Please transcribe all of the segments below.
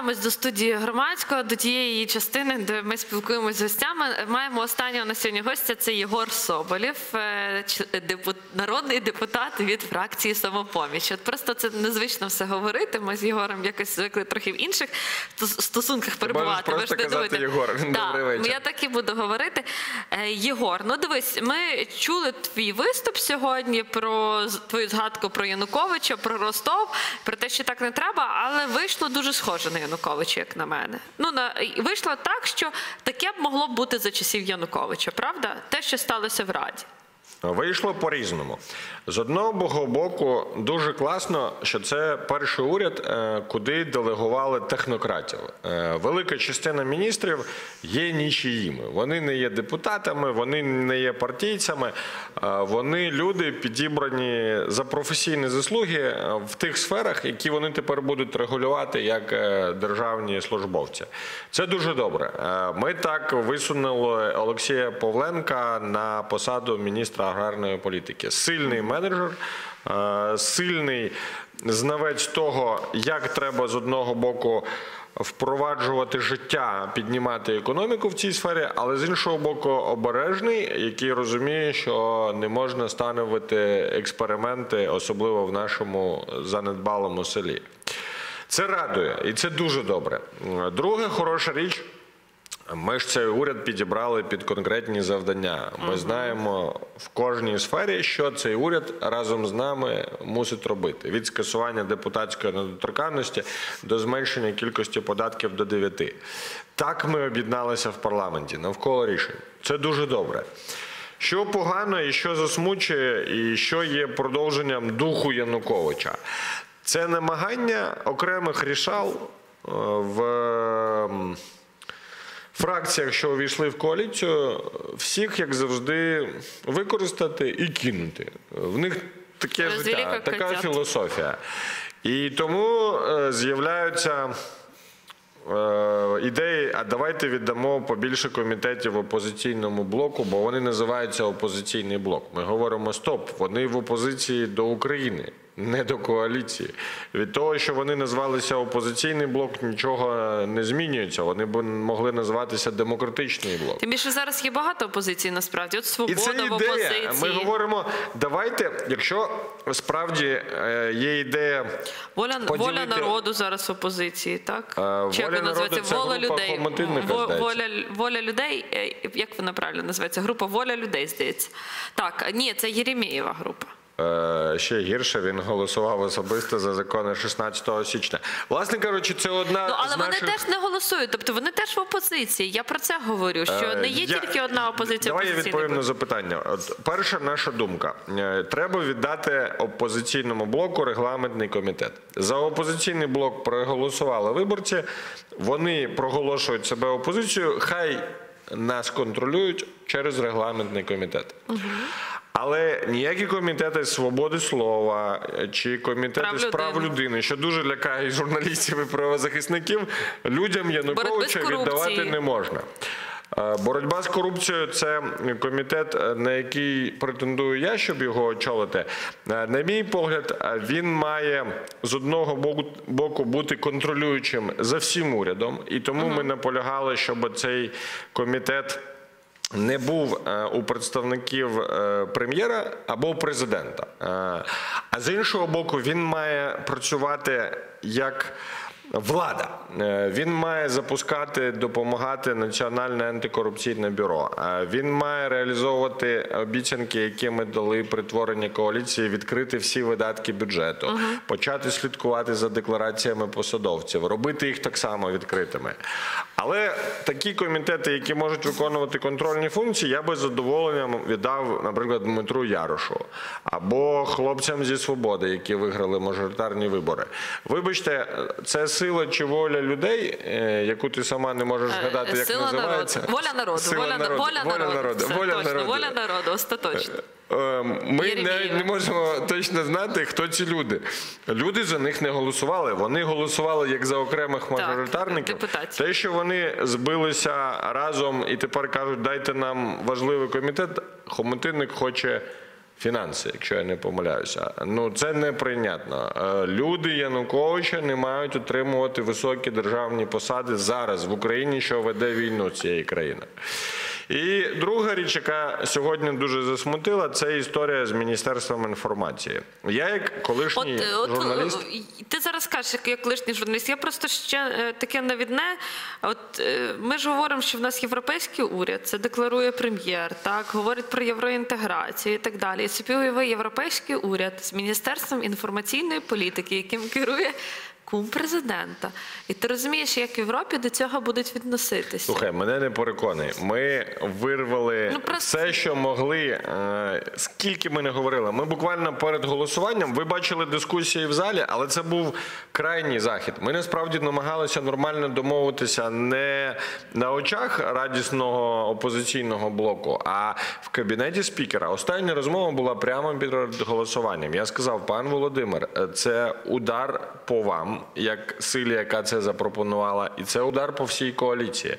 повертаємось до студії громадського, до тієї її частини, де ми спілкуємося з гостями. Маємо останнього на сьогодні гостя. Це Єгор Соболєв, е, народний депутат від фракції самопоміч. От просто це незвично все говорити. Ми з Єгором якось звикли трохи в інших стосунках перебувати. просто ж не казати. Єгор. Да, Добрий вечір. Я так і буду говорити. Е, Єгор, ну дивись, ми чули твій виступ сьогодні про твою згадку про Януковича, про Ростов, про те, що так не треба, але вийшло дуже схоже на Януковича, як на мене. Ну на вийшло так, що таке б могло б бути за часів Януковича, правда? Те, що сталося в Раді. Вийшло по-різному. З одного боку, дуже класно, що це перший уряд, е, куди делегували технократів. Е, Велика частина міністрів є нічиїми. Вони не є депутатами, вони не є партійцями. е, Вони люди підібрані за професійні заслуги в тих сферах, які вони тепер будуть регулювати як державні службовці. Це дуже добре. Ми так висунули Олексія Павленка на посаду міністра аграрної політики. Сильний менеджер, е, сильний знавець того, як треба з одного боку. Впроваджувати життя, піднімати економіку в цій сфері, але з іншого боку, обережний, який розуміє, що не можна становити експерименти, особливо в нашому занедбалому селі. Це радує, і це дуже добре. Друга хороша річ. Ми ж цей уряд підібрали під конкретні завдання. Ми знаємо в кожній сфері, що цей уряд разом з нами мусить робити: від скасування депутатської недоторканності до зменшення кількості податків до 9. Так ми об'єдналися в парламенті навколо рішень. Це дуже добре. Що погано і що засмучує, і що є продовженням духу Януковича, це намагання окремих рішал е, в. Фракціях, що увійшли в коаліцію, всіх, як завжди, використати і кинути. В них таке життя, така хотят. філософія. І тому е, з'являються. е, Ідеї, а давайте віддамо побільше комітетів опозиційному блоку, бо вони називаються опозиційний блок. Ми говоримо стоп, вони в опозиції до України, не до коаліції. Від того, що вони назвалися опозиційний блок, нічого не змінюється. Вони б могли назватися демократичний блок. Тим більше зараз є багато опозиції насправді. От І свобода це в опозиції. Ми говоримо, давайте, якщо справді е, є ідея. Воля, поділити- воля народу зараз в опозиції, так? Е, Чи як «Воля вона називається? це воля людей. Воля, воля людей, е, як вона правильно називається? Група Воля людей, здається. Так, ні, це Єремєєва група. Е, Ще гірше він голосував особисто за закони 16 січня. Власне кажучи, це одна Ну, але з вони теж не голосують, тобто вони теж в опозиції. Я про це говорю, що Е, не є я- тільки одна опозиція. Давай я відповім на запитання. От перша наша думка: Е, треба віддати опозиційному блоку регламентний комітет. За опозиційний блок проголосували виборці. Вони проголошують себе опозицією. Хай нас контролюють через регламентний комітет. Але ніякі комітети свободи слова е, чи комітети Прав з прав людини. людини, що дуже лякає і журналістів і правозахисників, людям Януковича віддавати не можна. Е, Боротьба з корупцією це комітет, е, на який претендую я, щоб його очолити. На мій погляд, він має з одного боку, боку бути контролюючим за всім урядом, і тому ми наполягали, щоб цей комітет. Не був е, у представників е, прем'єра або президента. Е, а з іншого боку, він має працювати як влада. Е, Він має запускати, допомагати Національне антикорупційне бюро. Е, Він має реалізовувати обіцянки, які ми дали при творенні коаліції, відкрити всі видатки бюджету, почати слідкувати за деклараціями посадовців, робити їх так само відкритими. Але такі комітети, які можуть виконувати контрольні функції, я би з задоволенням віддав, наприклад, Дмитру Ярошу або хлопцям зі свободи, які виграли мажоритарні вибори. Вибачте, це сила чи воля людей, е, яку ти сама не можеш згадати, як Сила називається. народу. Воля народу. Сила Воля, народу. воля, народу. Все, Воля точно. народу. Воля народу, остаточно. Е, Ми Єремєєва. не можемо точно знати, хто ці люди. Люди за них не голосували. Вони голосували як за окремих мажоритарників. депутатів. Те, що вони збилися разом і тепер кажуть, дайте нам важливий комітет. Хомутинник хоче Фінанси, якщо я не помиляюся, ну це неприйнятно. Е, Люди Януковича не мають отримувати високі державні посади зараз в Україні, що веде війну цієї країни. І друга річ, яка сьогодні дуже засмутила, це історія з міністерством інформації. Я, як колишній от журналіст, е, ти зараз кажеш, як, як колишній журналіст. Я просто ще е, таке навідне. От е, ми ж говоримо, що в нас європейський уряд, це декларує прем'єр, так говорить про євроінтеграцію і так далі. І собі уяви європейський уряд з міністерством інформаційної політики, яким керує кум президента. І ти розумієш, як в Європі до цього будуть відноситися. Слухай, мене не переконує. Ми вирвали Ну, просто- все, що могли. Е, Скільки ми не говорили. Ми буквально перед голосуванням ви бачили дискусії в залі, але це був крайній захід. Ми насправді намагалися нормально домовитися не на очах радісного опозиційного блоку, а в кабінеті спікера. Остання розмова була прямо перед голосуванням. Я сказав, пан Володимир, е, це удар по вам, як силі, яка це запропонувала, і це удар по всій коаліції.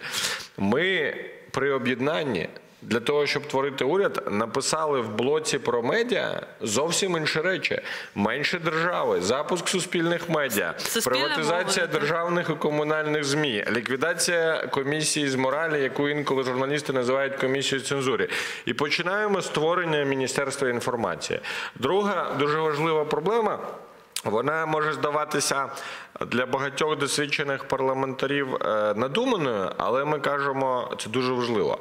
Ми при об'єднанні. Для того щоб творити уряд, написали в блоці про медіа зовсім інші речі: менше держави, запуск суспільних медіа, Суспільне приватизація так. державних і комунальних змі, ліквідація комісії з моралі, яку інколи журналісти називають комісією цензури. І починаємо з створення міністерства інформації. Друга дуже важлива проблема. Вона може здаватися для багатьох досвідчених парламентарів е, надуманою, але ми кажемо, це дуже важливо.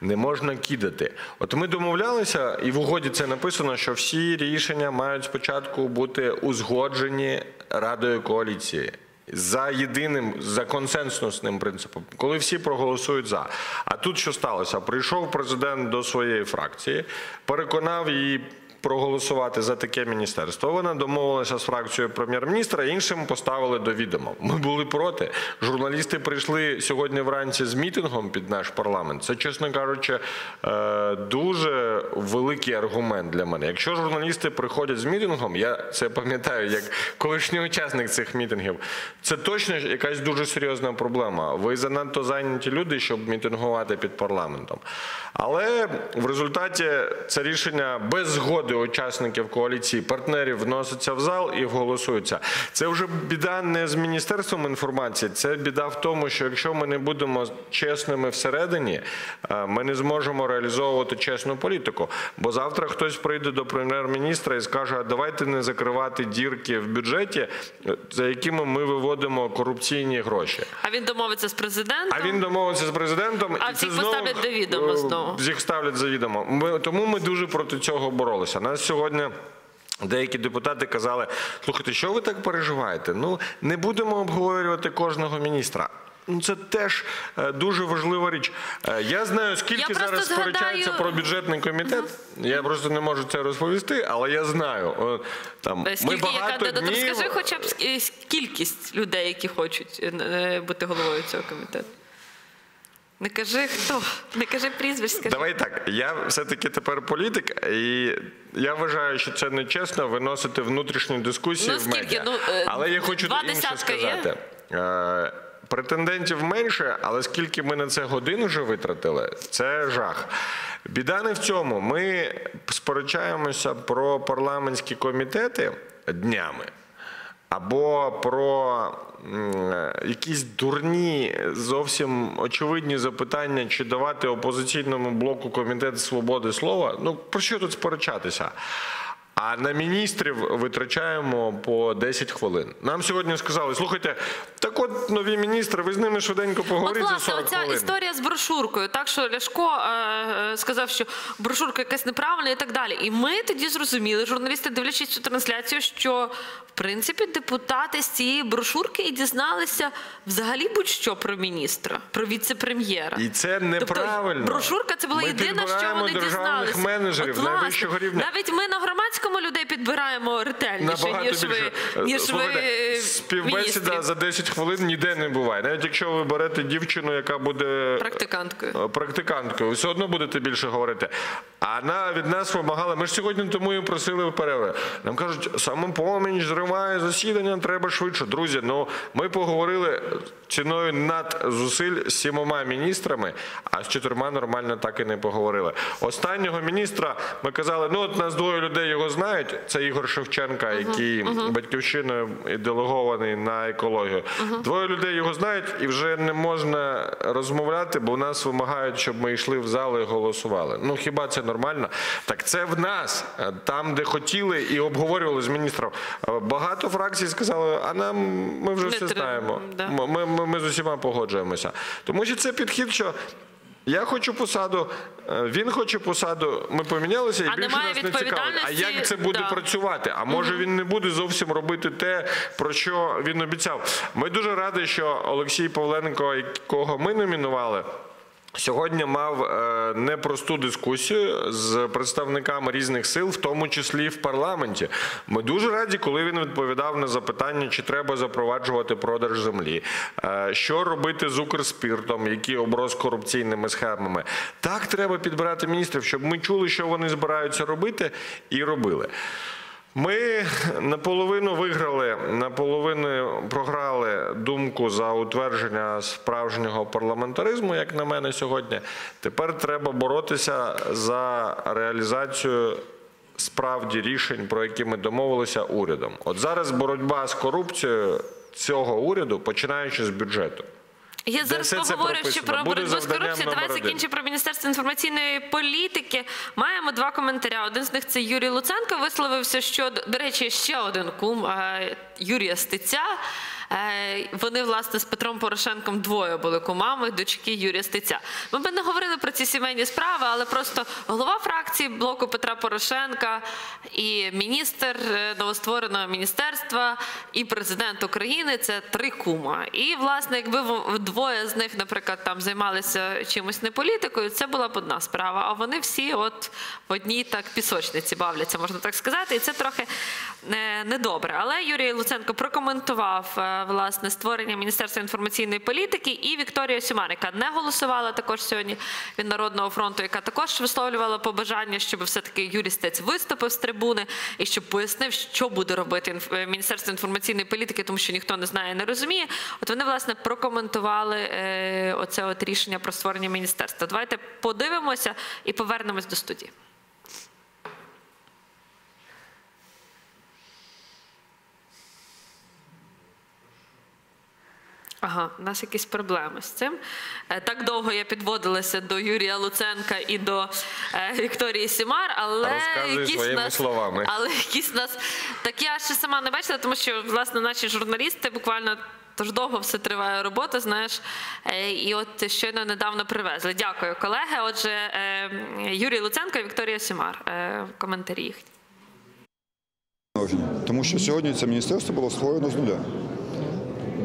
Не можна кидати. От ми домовлялися, і в угоді це написано, що всі рішення мають спочатку бути узгоджені Радою коаліції. За єдиним, за консенсусним принципом, коли всі проголосують за. А тут що сталося? Прийшов президент до своєї фракції, переконав її проголосувати за таке міністерство. Вона домовилася з фракцією прем'єр-міністра, іншим поставили до відома. Ми були проти. Журналісти прийшли сьогодні вранці з мітингом під наш парламент. Це, чесно кажучи, е, дуже великий аргумент для мене. Якщо журналісти приходять з мітингом, я це пам'ятаю як колишній учасник цих мітингів. Це точно якась дуже серйозна проблема. Ви занадто зайняті люди, щоб мітингувати під парламентом. Але в результаті це рішення без згоди учасників коаліції, партнерів вноситься в зал і голосується. Це вже біда не з міністерством інформації, це біда в тому, що якщо ми не будемо чесними всередині, е, ми не зможемо реалізовувати чесну політику. Бо завтра хтось прийде до прем'єр-міністра і скаже: «А давайте не закривати дірки в бюджеті, за якими ми виводимо корупційні гроші. А він домовиться з президентом. А він домовився з президентом, А і всіх поставлять до відома е, знову. Всіх ставлять за відомо. Ми, тому ми дуже проти цього боролися. Нас сьогодні. Деякі депутати казали: слухайте, що ви так переживаєте? Ну не будемо обговорювати кожного міністра. Ну, це теж е, дуже важлива річ. Е, я знаю, скільки Я зараз сперечаються згадаю- про бюджетний комітет. Я просто не можу це розповісти, але я знаю. Там Скільки ми багато кандидатур? днів... Скажи хоча б кількість людей, які хочуть е, бути головою цього комітету. Не кажи хто, не кажи прізвище, скажи. Давай так. Я все-таки тепер політик, і я вважаю, що це нечесно виносити внутрішні дискусії Ну, в медіа. Ну, е, але я хочу два інше десятка є? сказати. Е, Претендентів менше, але скільки ми на це годин вже витратили, це жах. Біда не в цьому. Ми сперечаємося про парламентські комітети днями. Або про якісь дурні, зовсім очевидні запитання, чи давати опозиційному блоку комітет свободи слова. Ну про що тут сперечатися? А на міністрів витрачаємо по 10 хвилин. Нам сьогодні сказали: слухайте, так от нові міністри, ви з ними швиденько От, поговоріть за власне, 40 оця хвилин. історія з брошуркою, так що Ляшко е, е, сказав, що брошурка якась неправильна і так далі. І ми тоді зрозуміли, журналісти, дивлячись цю трансляцію, що в принципі депутати з цієї брошурки і дізналися взагалі будь-що про міністра, про віце-прем'єра. І це неправильно. Тобто, брошурка це була Ми єдине, що вони дізналися. менеджерів От, власне, найвищого рівня. Навіть ми на громадському ми людей підбираємо ретельніше, Набагато ніж більше. ви, ніж Слухайте, ви співбесіда міністрів. за 10 хвилин ніде не буває. Навіть якщо ви берете дівчину, яка буде практиканткою. е, практиканткою, ви все одно будете більше говорити. А на від нас вимагали. Ми ж сьогодні тому і просили перерви. Нам кажуть, самопоміч зриває засідання, треба швидше. Друзі, ну ми поговорили ціною над зусиль з сімома міністрами, а з чотирма нормально так і не поговорили. Останнього міністра ми казали, ну от нас двоє людей його знають. Це Ігор Шевченка, який батьківщиною і делегований на екологію. Двоє людей його знають, і вже не можна розмовляти, бо у нас вимагають, щоб ми йшли в зал і голосували. Ну хіба це нормально? Так це в нас, е, там, де хотіли і обговорювали з міністром. Е, Багато фракцій сказали, а нам ми вже Не все треба, знаємо. да. Ми, ми, ми з усіма погоджуємося. Тому що це підхід, що. Я хочу посаду, е, він хоче посаду. Ми помінялися і А більше нас не цікавить. А як це буде да. працювати? А може він не буде зовсім робити те, про що він обіцяв. Ми дуже раді, що Олексій Павленко, якого ми номінували. Сьогодні мав е, непросту дискусію з представниками різних сил, в тому числі в парламенті. Ми дуже раді, коли він відповідав на запитання, чи треба запроваджувати продаж землі, е, що робити з Укрспіртом, який оброс корупційними схемами. Так треба підбирати міністрів, щоб ми чули, що вони збираються робити, і робили. Ми наполовину виграли, наполовину програли думку за утвердження справжнього парламентаризму, як на мене сьогодні. Тепер треба боротися за реалізацію справді рішень, про які ми домовилися урядом. От зараз боротьба з корупцією цього уряду, починаючи з бюджету. Я зараз все поговорю ще про Буде боротьбу з корупцією. Давай закінчимо про Міністерство інформаційної політики. Маємо два коментаря. Один з них це Юрій Луценко висловився, що до речі, ще один кум Юрія Стеця. Е, Вони, власне, з Петром Порошенком двоє були кумами, дочки Юрія Стеця. Ми б не говорили про ці сімейні справи, але просто голова фракції блоку Петра Порошенка і міністр е, новоствореного міністерства, і президент України це три кума. І, власне, якби двоє з них, наприклад, там займалися чимось не політикою, це була б одна справа. А вони всі от в одній так пісочниці бавляться, можна так сказати. І це трохи е, недобре. Але Юрій Луценко прокоментував власне створення Міністерства інформаційної політики і Вікторія Сюман, яка не голосувала також сьогодні від Народного фронту, яка також висловлювала побажання, щоб все-таки Юрій виступив з трибуни і щоб пояснив, що буде робити е, Міністерство інформаційної політики, тому що ніхто не знає, не розуміє. От вони власне прокоментували е, оце от рішення про створення міністерства. Давайте подивимося і повернемось до студії. Ага, у нас якісь проблеми з цим. Е, Так довго я підводилася до Юрія Луценка і до е, Вікторії Сімар, але Розказуй якісь своїми нас, словами. але якісь нас так я ще сама не бачила, тому що власне наші журналісти буквально. Тож довго все триває робота, знаєш, Е, і от щойно недавно привезли. Дякую, колеги. Отже, е, Юрій Луценко і Вікторія Сімар. Е, Коментарі їхні. Тому що сьогодні це міністерство було створено з нуля.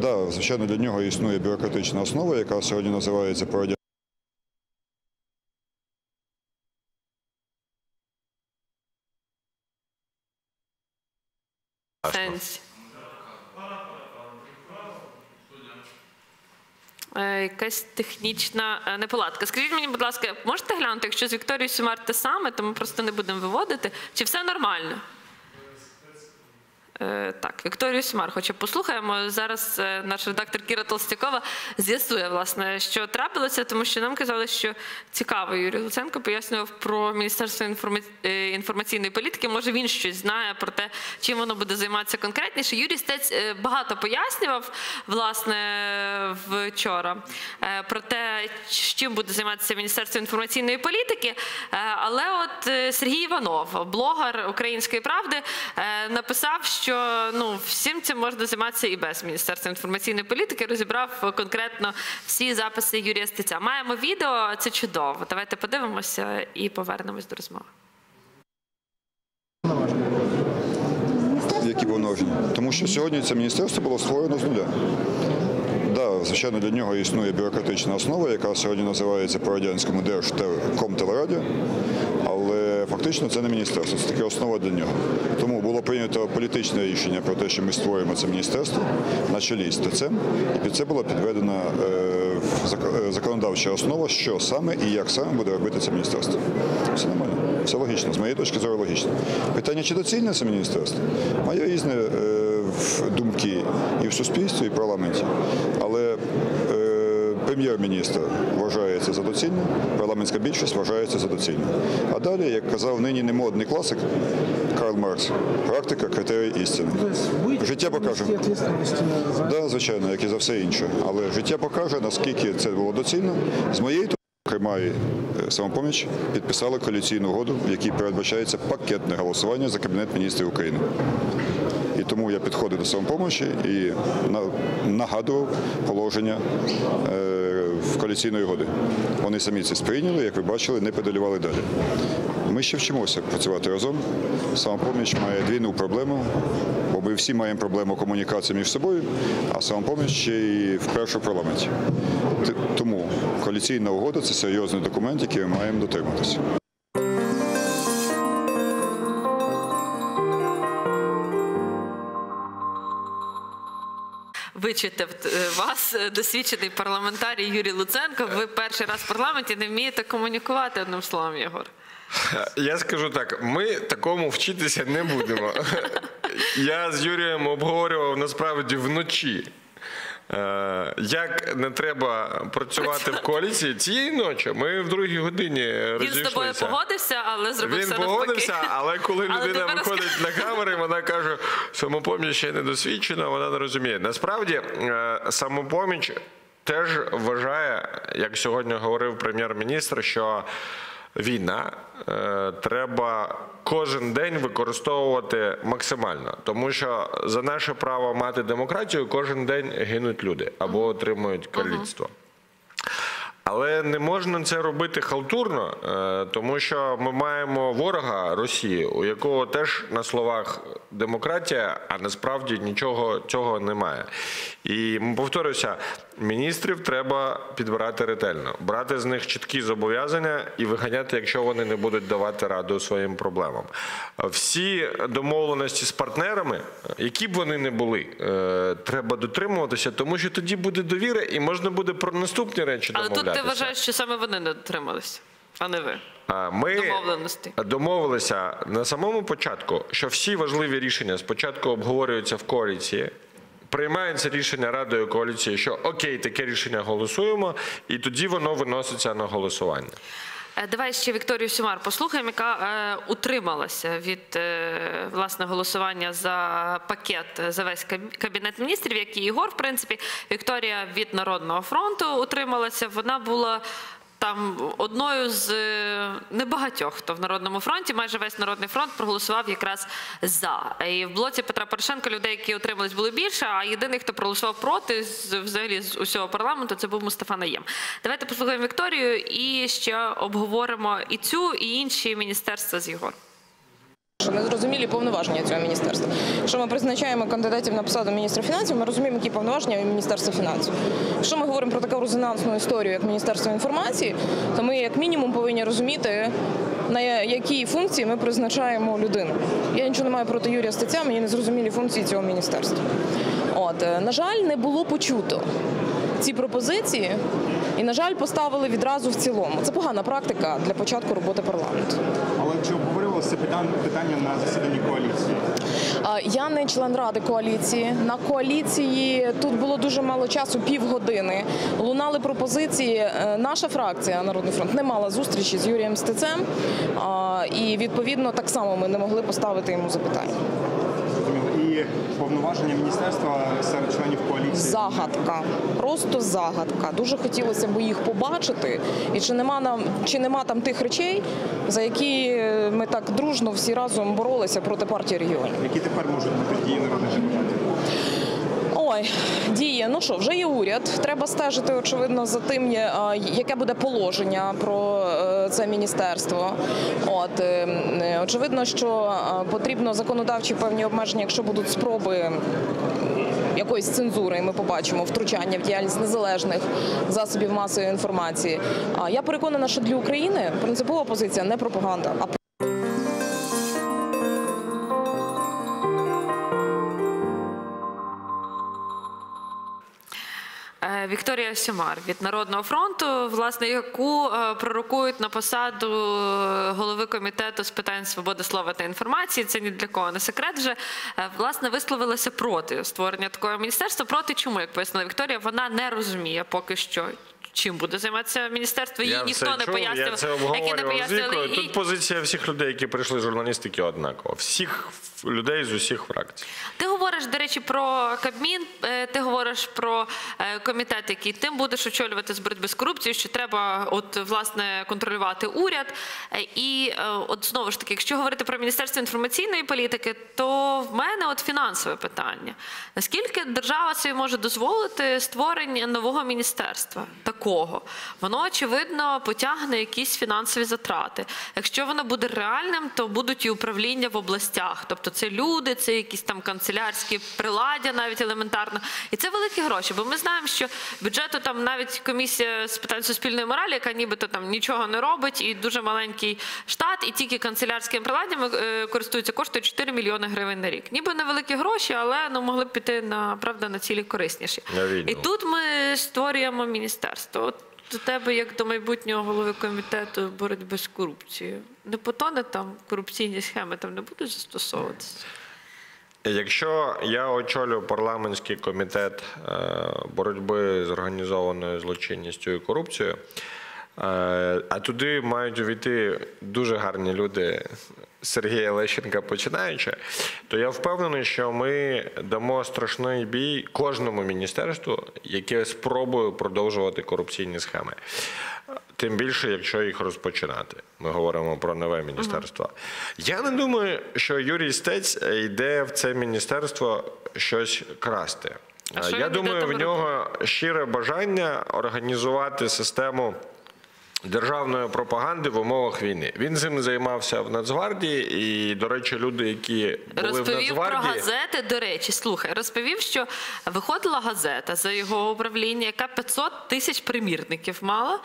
Да, звичайно, для нього існує бюрократична основа, яка сьогодні називається по радянському Е, Якась технічна е, неполадка. Скажіть мені, будь ласка, можете глянути, якщо з Вікторією Сюмар те саме, то ми просто не будемо виводити. Чи все нормально? Е, Так, Вікторію Сюмар, хоча послухаємо. Зараз е, наш редактор Кіра Толстякова з'ясує, власне, що трапилося, тому що нам казали, що цікаво, Юрій Луценко пояснював про Міністерство е, інформаційної політики. Може, він щось знає про те, чим воно буде займатися конкретніше. Юрій Стець багато пояснював, власне, вчора про те, чим буде займатися Міністерство інформаційної політики. Але от Сергій Іванов, блогер Української правди, написав, що ну всім цим можна займатися і без Міністерства інформаційної політики. Розібрав конкретно всі записи Юрія Стеця. Маємо відео, це чудово. Давайте подивимося і повернемось до розмови. які повноваження. Тому що сьогодні це міністерство було створено з нуля. Да, звичайно, для нього існує бюрократична основа, яка сьогодні називається по радянському Держкомтелерадіо, фактично. це не міністерство, це таке основа для нього. Тому було прийнято політичне рішення про те, що ми створюємо це міністерство на чолі з ТЦем, і під це була підведена е, е, законодавча основа, що саме і як саме буде робити це міністерство. Все нормально, все логічно, з моєї точки зору логічно. Питання, чи доцільне це міністерство, має різні е, думки і в суспільстві, і в парламенті. Але прем'єр-міністр вважає це за доцільне, парламентська більшість вважає це за доцільне. А далі, як казав нині немодний класик Карл Маркс, практика критерій істини. Життя покаже. Да, звичайно, як і за все інше. Але життя покаже, наскільки це було доцільно. З моєї точки, зокрема, і е, самопоміч підписали коаліційну угоду, в якій передбачається пакетне голосування за Кабінет міністрів України. І тому я підходив до самопомочі і нагадував положення е, в коаліційної угоди. Вони самі це сприйняли, як ви бачили, не педалювали далі. Ми ще вчимося працювати разом. Самопоміч має двійну проблему, бо ми всі маємо проблему комунікації між собою, а самопоміч ще й вперше в парламенті. Тому коаліційна угода це серйозний документ, який ми маємо дотриматися. Вичитав е, вас е, досвідчений парламентарій Юрій Луценко. Ви перший раз в парламенті не вмієте комунікувати одним словом, Єгор. Я скажу так: ми такому вчитися не будемо. Я з Юрієм обговорював насправді вночі. Е, Як не треба працювати в коаліції цієї ночі? Ми в другій годині Він з тобою погодився, але зробив Він погодився, але коли Але людина тепер виходить на камери, вона каже, самопоміч ще не досвідчена, вона не розуміє. Насправді, е, самопоміч теж вважає, як сьогодні говорив прем'єр-міністр, що війна е, треба кожен день використовувати максимально, тому що за наше право мати демократію кожен день гинуть люди або отримують каліцтво. Але не можна це робити халтурно, е, тому що ми маємо ворога Росії, у якого теж на словах демократія, а насправді нічого цього немає. І повторюся, міністрів треба підбирати ретельно, брати з них чіткі зобов'язання і виганяти, якщо вони не будуть давати раду своїм проблемам. Всі домовленості з партнерами, які б вони не були, е, треба дотримуватися, тому що тоді буде довіра і можна буде про наступні речі домовлятися. Ти вважаєш, що саме вони не дотрималися, а не ви. Ми домовилися на самому початку, що всі важливі рішення спочатку обговорюються в коаліції. Приймається рішення радою коаліції, що окей, таке рішення голосуємо, і тоді воно виноситься на голосування. Е, Давай ще Вікторію Сюмар послухаємо, яка е, утрималася від е, власне голосування за пакет за весь каб- кабінет міністрів, як і Ігор. В принципі, Вікторія від Народного фронту утрималася. Вона була. Там одною з е, небагатьох, хто в Народному фронті, майже весь Народний фронт проголосував якраз за. І в блоці Петра Порошенка людей, які отримались, було більше. А єдиний, хто проголосував проти з взагалі з усього парламенту, це був Мустафа Наєм. Давайте послухаємо Вікторію і ще обговоримо і цю, і інші міністерства з Єгор. Що незрозумілі повноваження цього міністерства. Якщо ми призначаємо кандидатів на посаду міністра фінансів, ми розуміємо, які повноваження у міністерства фінансів. Якщо ми говоримо про таку резонансну історію, як міністерство інформації, то ми як мінімум повинні розуміти, на які функції ми призначаємо людину. Я нічого не маю проти Юрія Стеця, мені не зрозумілі функції цього міністерства. От е, на жаль, не було почуто ці пропозиції, і на жаль, поставили відразу в цілому. Це погана практика для початку роботи парламенту. Але чи обговорювалося питання на засіданні коаліції? Я не член ради коаліції. На коаліції тут було дуже мало часу, півгодини. Лунали пропозиції. Е, Наша фракція Народний фронт не мала зустрічі з Юрієм Стецем, і відповідно так само ми не могли поставити йому запитання. Повноваження міністерства серед членів коаліції. Загадка, просто загадка. Дуже хотілося б їх побачити. І чи нема нам чи нема там тих речей, за які ми так дружно всі разом боролися проти партії регіонів? Які тепер можуть бути дії народних депутатів? Ой, діє. Ну що, вже є уряд. Треба стежити, очевидно, за тим, яке буде положення про е, це міністерство. От е, е, очевидно, що е, потрібно законодавчі певні обмеження, якщо будуть спроби. Якоїсь цензури, ми побачимо втручання в діяльність незалежних засобів масової інформації. Я переконана, що для України принципова позиція не пропаганда, а Вікторія Сюмар від Народного фронту, власне, яку е, пророкують на посаду е, голови комітету з питань свободи слова та інформації. Це ні для кого не секрет. Вже Е, власне висловилася проти створення такого міністерства. Проти чому, як пояснила Вікторія, вона не розуміє поки що. Чим буде займатися міністерство? Я ніхто не чув, пояснив, я це які не пояснили. І- Тут позиція всіх людей, які прийшли з журналістики, однакова. Всіх людей з усіх фракцій. Ти говориш, до речі, про Кабмін, е, ти говориш про е, комітет, який ти будеш очолювати з боротьби з корупцією, що треба от власне контролювати уряд. Е, І от знову ж таки, якщо говорити про Міністерство інформаційної політики, то в мене от фінансове питання. Наскільки держава собі може дозволити створення нового міністерства такого? Воно очевидно потягне якісь фінансові затрати. Якщо воно буде реальним, то будуть і управління в областях. Тобто це люди, це якісь там канцелярські приладдя, навіть елементарно. І це великі гроші. Бо ми знаємо, що бюджету там навіть комісія з питань суспільної моралі, яка нібито там нічого не робить, і дуже маленький штат, і тільки канцелярськими приладдями е, користуються, коштує 4 мільйони гривень на рік. Ніби невеликі гроші, але ну могли б піти на правда на цілі корисніші. І тут ми створюємо міністерство. От до тебе, як до майбутнього голови комітету боротьби з корупцією, не потоне там корупційні схеми там не будуть застосовуватися. Якщо я очолю парламентський комітет е, боротьби з організованою злочинністю і корупцією, е, а туди мають увійти дуже гарні люди, Сергія Лещенка починаючи, то я впевнений, що ми дамо страшний бій кожному міністерству, яке спробує продовжувати корупційні схеми. Тим більше, якщо їх розпочинати. Ми говоримо про нове міністерство. Я не думаю, що Юрій Стець йде в це міністерство щось красти. А що Я думаю, в нього щире бажання організувати систему. Державної пропаганди в умовах війни він цим займався в Нацгвардії, і до речі, люди, які були в Розповів про газети. До речі, слухай, розповів, що виходила газета за його управління, яка 500 тисяч примірників мала.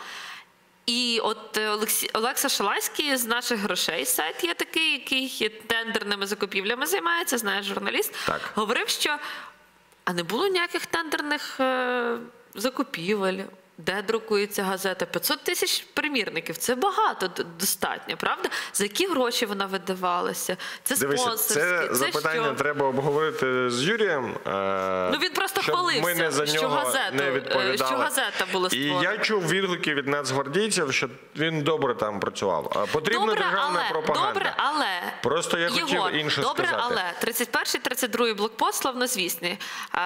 І от е, Олекса Шаласький з наших грошей сайт є такий, який тендерними закупівлями займається, знаєш, журналіст. Так. Говорив, що а не було ніяких тендерних е, закупівель. Де друкується газета? 500 тисяч примірників. Це багато достатньо, правда? За які гроші вона видавалася? Це спонсорські, це це запитання що? треба обговорити з Юрієм. е, Ну, він просто щоб хвалився, Ми не за що газету, не е, відповідали. що газета була І я чув відгуки від нацгвардійців, що він добре там працював. Потрібна Добре, державна але, пропаганда. добре, але Просто я хотів Єгор, інше добре, сказати. але 31 32 блокпост славнозвісний.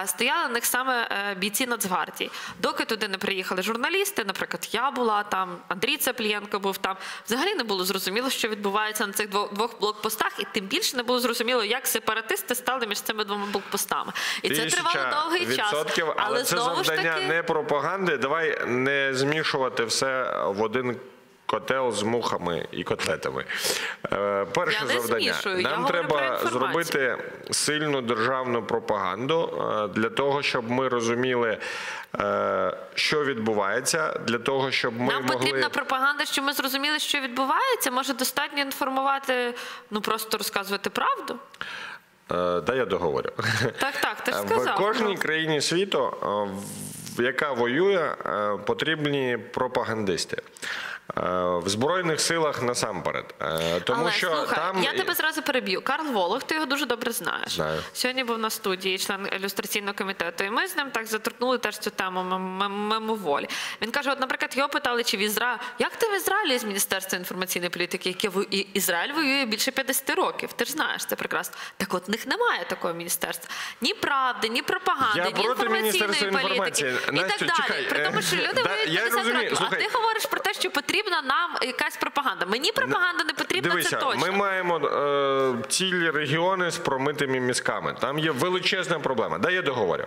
Стояли на них саме е, бійці Нацгвардії. Доки туди не приїхали журналісти, наприклад, я була там, Андрій Цеплієнко був там. Взагалі не було зрозуміло, що відбувається на цих двох, блокпостах, і тим більше не було зрозуміло, як сепаратисти стали між цими двома блокпостами. І це тривало довгий час. Але, але, це завдання таки, не пропаганди. Давай не змішувати все в один. Котел з мухами і котлетами. Е, перше Я завдання. змішую, Нам треба зробити сильну державну пропаганду е, для того, щоб ми розуміли, е, що відбувається, для того, щоб ми Нам могли потрібна пропаганда, що ми зрозуміли, що відбувається. Може, достатньо інформувати, ну просто розказувати правду. Да я договорю. Так, так, ти ж В кожній країні світу, яка воює, потрібні пропагандисти. Е, В Збройних силах насамперед. Е, Тому Але що слухай, там я тебе зразу переб'ю. Карл Волох, ти його дуже добре знаєш. Знаю. Сьогодні був на студії, член ілюстраційного комітету, і ми з ним так заторкнули теж цю тему мем- Він каже: от, наприклад, його питали, чи в Ізраїлі, як ти в Ізраїлі з Міністерства інформаційної політики, яке і Ізраїль воює більше 50 років. Ти ж знаєш це прекрасно. Так от в них немає такого міністерства. Ні правди, ні пропаганди, Я ні інформаційної політики. інформації. І Настю, так далі. чекай, При тому, що е, люди воюють я 50 розумію. років. Слухай. А ти говориш про те, що потрібна нам якась пропаганда. Мені пропаганда не потрібна, Дивися, це точно. ми маємо е, цілі регіони з промитими мізками. Там є величезна проблема. Да, я договорю.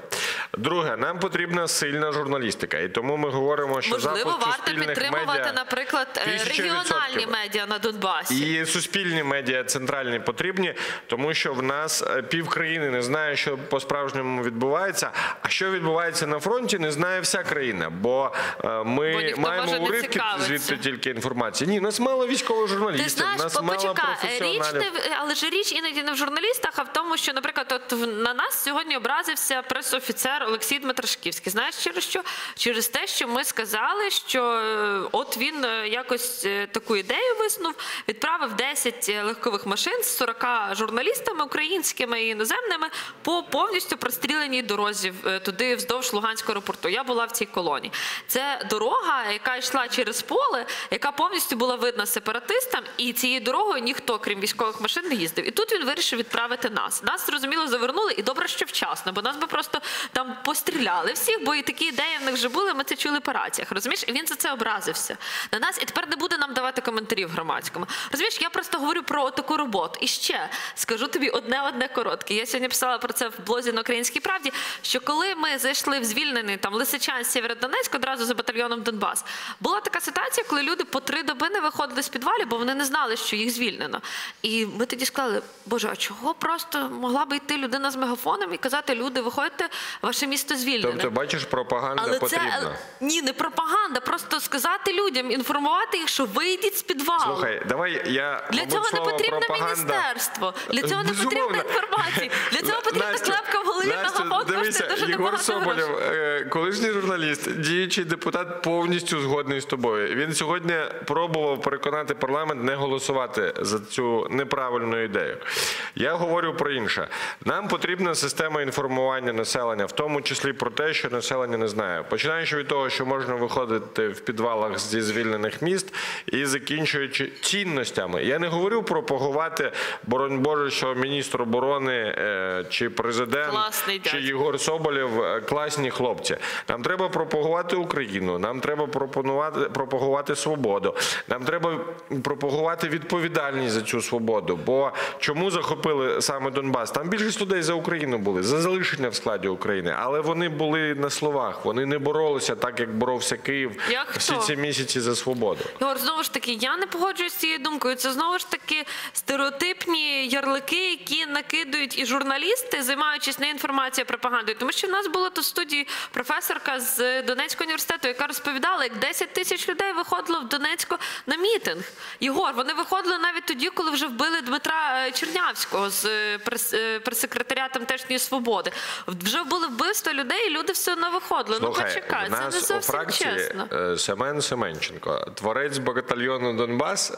Друге, нам потрібна сильна журналістика, і тому ми говоримо, що Можливо, варто підтримувати, медіа, наприклад, е, регіональні медіа на Донбасі. І суспільні медіа центральні потрібні, тому що в нас е, пів країни не знає, що по-справжньому відбувається. А що відбувається на фронті, не знає вся країна. Бо е, Бо ми ніхто, маємо уривки звідти тільки інформації. Ні, нас мало військових Ти журналістів, знаєш, нас мало річ не в- але ж річ іноді не в журналістах, а в тому, що, наприклад, от на нас сьогодні образився пресофіцер Олексій Дмитрашківський. Знаєш через що? Через те, що ми сказали, що е, от він е, якось е, таку ідею висунув, відправив 10 легкових машин з 40 журналістами українськими і іноземними по повністю простріленій дорозі туди вздовж Луганського аеропорту. Я була в цій колоні. Це дорога, яка йшла через поле, яка повністю була видна сепаратистам, і цією дорогою ніхто, крім військових машин, не їздив. І тут він вирішив відправити нас. Нас зрозуміло завернули, і добре, що вчасно, бо нас би просто там постріляли всіх, бо і такі ідеї в них вже були. Ми це чули по раціях. Розумієш, і він за це образився на нас, і тепер не буде нам давати коментарів громадському. Розумієш, я просто говорю про таку роботу. І ще скажу тобі одне одне коротке. Я сьогодні писала про це в блозі на Українській правді. Що коли ми зайшли в звільнений там Лисичан Сєвєродонецьк одразу за батальйоном Донбас, була така ситуація, коли люди по три доби не виходили з підвалів, бо вони не знали, що їх звільнено. І ми тоді сказали, боже, а чого просто могла би йти людина з мегафоном і казати, люди, виходьте, ваше місто звільнене. Тобто, бачиш, пропаганда Але потрібна. це ні, не пропаганда, просто сказати людям, інформувати їх, що вийдіть з підвалу. Слухай, давай я Для цього не слово потрібно пропаганда... міністерство. Для цього не Безумовно. потрібна інформація. Для цього потрібна клепка в голові мегафон дивися, дуже Єгор Соболєв, е, колишній журналіст, діючий депутат, повністю згодний з тобою. Він сьогодні пробував переконати парламент не голосувати за цю неправильну ідею. Я говорю про інше. Нам потрібна система інформування населення, в тому числі про те, що населення не знає. Починаючи від того, що можна виходити в підвалах зі звільнених міст, і закінчуючи цінностями. Я не говорю пропагувати, боронь Боже, що міністр оборони е, чи президент Класний чи. Єгор Соболєв е, класні хлопці. Нам треба пропагувати Україну, нам треба пропонувати пропагувати свободу. Нам треба пропагувати відповідальність за цю свободу. Бо чому захопили саме Донбас? Там більшість людей за Україну були, за залишення в складі України, але вони були на словах. Вони не боролися так, як боровся Київ Як всі хто? ці місяці за свободу. Ігор, знову ж таки, я не погоджуюсь з цією думкою. Це знову ж таки стереотипні ярлики, які накидують і журналісти, займаючись не інформацією, а пропагандою. Тому що в нас була тут студії професорка з Донецького університету, яка розповідала, як 10 тисяч людей виходило в Донецьку на мітинг. Єгор, вони виходили навіть тоді, коли вже вбили Дмитра е, Чернявського з е, е, прес-секретаря тамтешньої свободи. Вже були вбивства людей, і люди все одно виходили. ну Слухай, почекай, це не зовсім фракції чесно. Семен Семенченко, творець батальйону Донбас,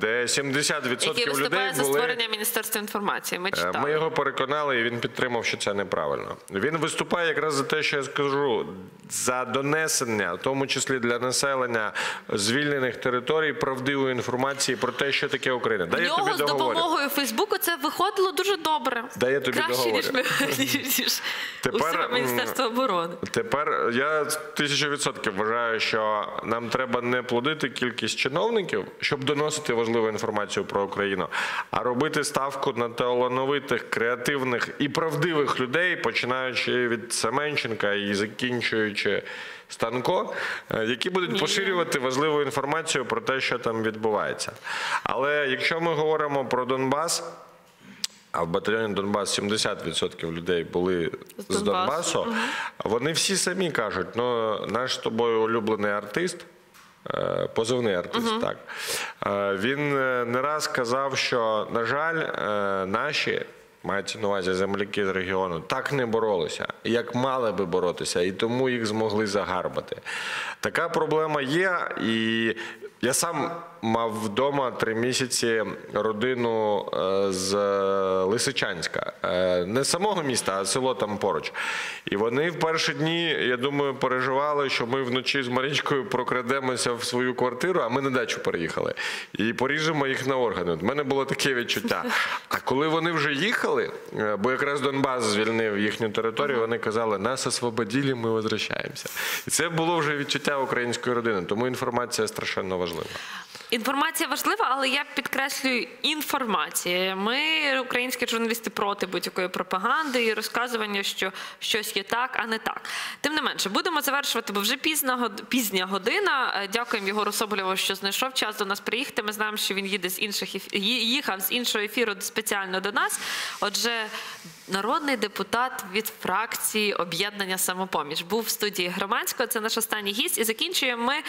де 70% Який виступає за створення Міністерства інформації. Ми читали. Ми його переконали, і він підтримав, що це неправильно. Він виступає якраз за те, що я скажу, за донесення, в тому числі для населення звільнених територій, правдивої інформації про те, що таке Україна. Дай В я тобі з допомогою Фейсбуку це виходило дуже добре. Дай я тобі Краще, ніж, ми, ніж, ніж Тепер, Міністерство оборони. Тепер я тисячу відсотків вважаю, що нам треба не плодити кількість чиновників, щоб доносити важливу інформацію про Україну, а робити ставку на талановитих, креативних і правдивих людей, починаючи від Семенченка і закінчуючи. Станко, е, які будуть поширювати важливу інформацію про те, що там відбувається. Але якщо ми говоримо про Донбас, а в батальйоні Донбас 70% людей були З з Донбасу. Вони всі самі кажуть, ну наш з тобою улюблений артист. е, Позивний артист, так. Е, Він не раз казав, що, на жаль, наші, мається на увазі земляки з регіону, так не боролися, як мали би боротися, і тому їх змогли загарбати. Така проблема є, і я сам мав вдома три місяці родину е, з Лисичанська, Е, не з самого міста, а село там поруч. І вони в перші дні, я думаю, переживали, що ми вночі з Марічкою прокрадемося в свою квартиру, а ми на дачу переїхали. І поріжемо їх на органи. У мене було таке відчуття. А коли вони вже їхали, е, бо якраз Донбас звільнив їхню територію, вони казали, нас освободили, ми возвращаємося. І це було вже відчуття української родини. Тому інформація страшенно важлива. Інформація важлива, але я підкреслюю інформація. Ми, українські журналісти, проти будь-якої пропаганди і розказування, що щось є так, а не так. Тим не менше, будемо завершувати, бо вже пізна пізня година. Е, Дякуємо Єгору Соболєву, що знайшов час до нас приїхати. Ми знаємо, що він їде з інших їхав з іншого ефіру спеціально до нас. Отже, народний депутат від фракції об'єднання самопоміч був в студії громадського. Це наш останній гість. І закінчуємо ми.